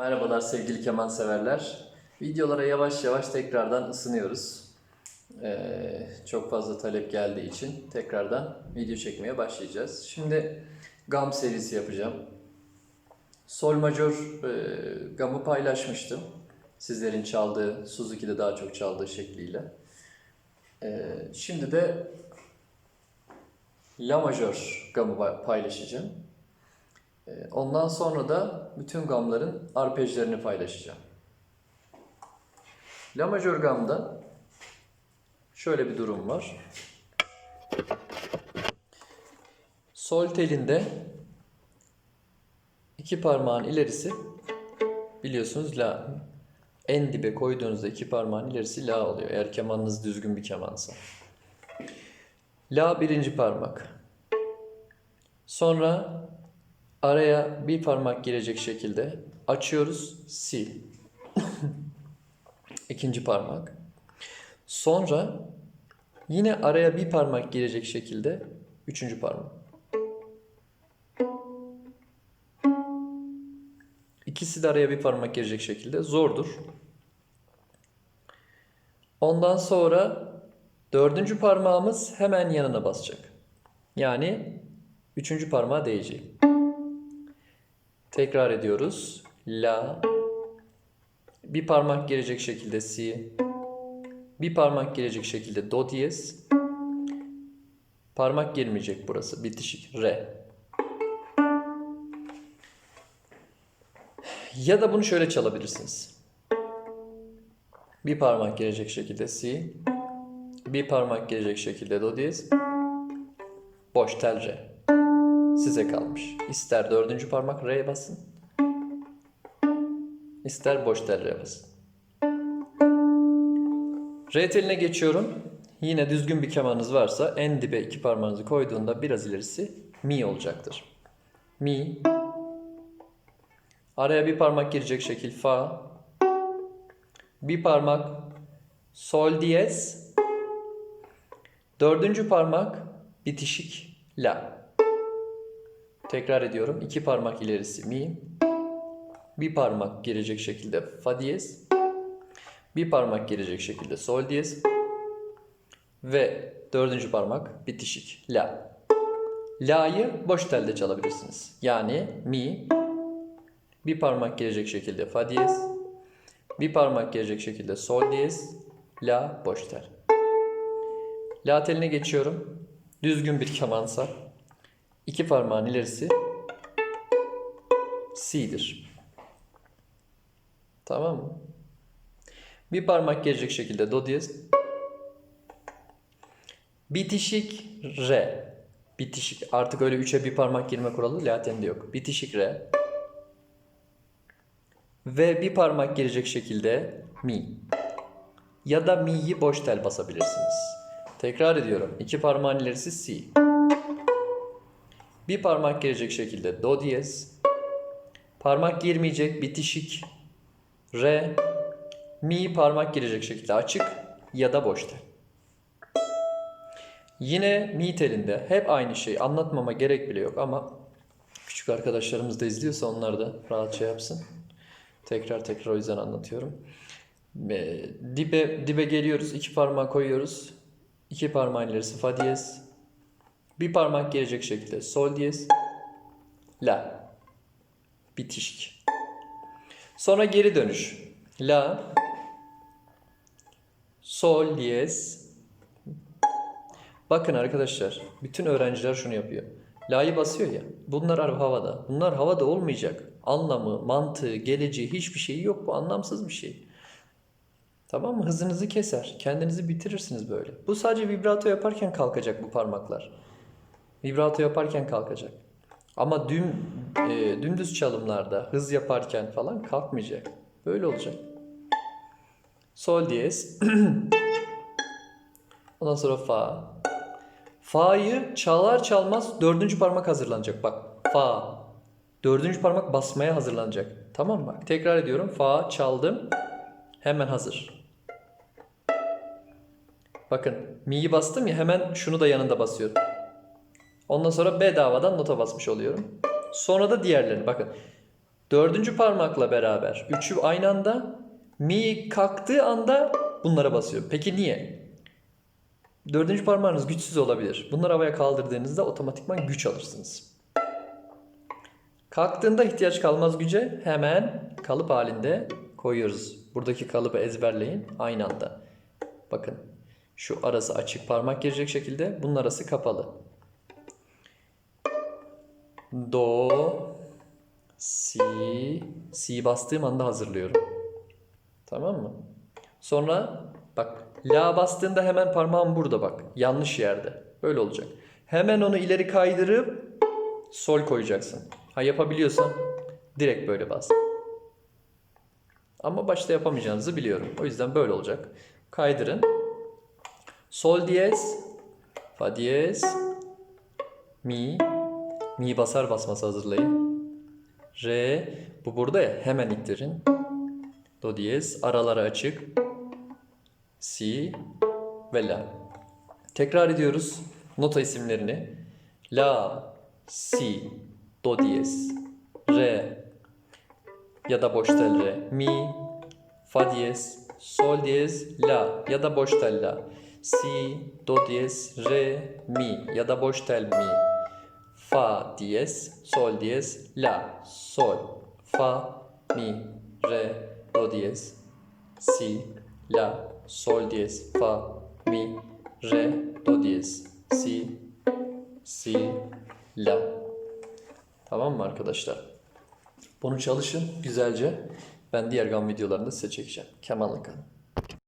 Merhabalar sevgili keman severler. Videolara yavaş yavaş tekrardan ısınıyoruz. Ee, çok fazla talep geldiği için tekrardan video çekmeye başlayacağız. Şimdi gam serisi yapacağım. Sol majör e, gamı paylaşmıştım. Sizlerin çaldığı, Suzuki'de daha çok çaldığı şekliyle. Ee, şimdi de La majör gamı pa- paylaşacağım. Ee, Ondan sonra da bütün gamların arpejlerini paylaşacağım. La majör gamda şöyle bir durum var. Sol telinde iki parmağın ilerisi biliyorsunuz la. En dibe koyduğunuzda iki parmağın ilerisi la oluyor. Eğer kemanınız düzgün bir kemansa. La birinci parmak. Sonra araya bir parmak girecek şekilde açıyoruz. Si. İkinci parmak. Sonra yine araya bir parmak girecek şekilde üçüncü parmak. İkisi de araya bir parmak girecek şekilde zordur. Ondan sonra dördüncü parmağımız hemen yanına basacak. Yani üçüncü parmağa değecek. Tekrar ediyoruz. La. Bir parmak girecek şekilde si. Bir parmak girecek şekilde do diyez. Parmak girmeyecek burası. Bitişik. Re. Ya da bunu şöyle çalabilirsiniz. Bir parmak girecek şekilde si. Bir parmak girecek şekilde do diyez. Boş tel re. Size kalmış. İster dördüncü parmak re'ye basın. İster boş tel re'ye basın. Re teline geçiyorum. Yine düzgün bir kemanınız varsa en dibe iki parmağınızı koyduğunda biraz ilerisi mi olacaktır. Mi. Araya bir parmak girecek şekil fa. Bir parmak sol diyez. Dördüncü parmak bitişik la. Tekrar ediyorum. İki parmak ilerisi mi. Bir parmak girecek şekilde fa diyez. Bir parmak girecek şekilde sol diyez. Ve dördüncü parmak bitişik la. La'yı boş telde çalabilirsiniz. Yani mi. Bir parmak girecek şekilde fa diyez. Bir parmak girecek şekilde sol diyez. La boş tel. La teline geçiyorum. Düzgün bir kemansa iki parmağın ilerisi C'dir. Tamam mı? Bir parmak gelecek şekilde do diyez. Bitişik re. Bitişik. Artık öyle üçe bir parmak girme kuralı latende yok. Bitişik re. Ve bir parmak girecek şekilde mi. Ya da mi'yi boş tel basabilirsiniz. Tekrar ediyorum. İki parmağın ilerisi si. Bir parmak girecek şekilde do diyez. Parmak girmeyecek bitişik re. Mi parmak girecek şekilde açık ya da boş tel. Yine mi telinde hep aynı şey. Anlatmama gerek bile yok ama küçük arkadaşlarımız da izliyorsa onlar da rahatça yapsın. Tekrar tekrar o yüzden anlatıyorum. E, Dibe, dibe geliyoruz. iki parmağı koyuyoruz. İki parmağın ilerisi fa diyez. Bir parmak gelecek şekilde sol diyez. La. Bitişik. Sonra geri dönüş. La. Sol diyez. Bakın arkadaşlar. Bütün öğrenciler şunu yapıyor. La'yı basıyor ya. Bunlar havada. Bunlar havada olmayacak. Anlamı, mantığı, geleceği hiçbir şeyi yok. Bu anlamsız bir şey. Tamam mı? Hızınızı keser. Kendinizi bitirirsiniz böyle. Bu sadece vibrato yaparken kalkacak bu parmaklar. Vibrato yaparken kalkacak. Ama düm, e, dümdüz çalımlarda hız yaparken falan kalkmayacak. Böyle olacak. Sol diyez. Ondan sonra fa. Fa'yı çalar çalmaz dördüncü parmak hazırlanacak. Bak fa. Dördüncü parmak basmaya hazırlanacak. Tamam mı? Tekrar ediyorum. Fa çaldım. Hemen hazır. Bakın mi'yi bastım ya hemen şunu da yanında basıyorum. Ondan sonra bedavadan nota basmış oluyorum. Sonra da diğerlerini bakın. Dördüncü parmakla beraber üçü aynı anda mi kalktığı anda bunlara basıyor. Peki niye? Dördüncü parmağınız güçsüz olabilir. Bunları havaya kaldırdığınızda otomatikman güç alırsınız. Kalktığında ihtiyaç kalmaz güce hemen kalıp halinde koyuyoruz. Buradaki kalıbı ezberleyin aynı anda. Bakın şu arası açık parmak girecek şekilde bunun arası kapalı. Do, si, si bastığım anda hazırlıyorum. Tamam mı? Sonra bak la bastığında hemen parmağım burada bak. Yanlış yerde. Böyle olacak. Hemen onu ileri kaydırıp sol koyacaksın. Ha yapabiliyorsan direkt böyle bas. Ama başta yapamayacağınızı biliyorum. O yüzden böyle olacak. Kaydırın. Sol diyez, fa diyez, mi, mi basar basmaz hazırlayın. Re, bu burada ya hemen ittirin. Do diyez, araları açık. Si ve la. Tekrar ediyoruz nota isimlerini. La, si, do diyez, re ya da boş tel re, mi, fa diyez, sol diyez, la ya da boş tel la. Si, do diyez, re, mi ya da boş tel mi. Fa diyez, sol diyez, la, sol, fa, mi, re, do diyez, si, la, sol diyez, fa, mi, re, do diyez, si, si, la. Tamam mı arkadaşlar? Bunu çalışın güzelce. Ben diğer gam videolarında size çekeceğim. Kemanla kalın.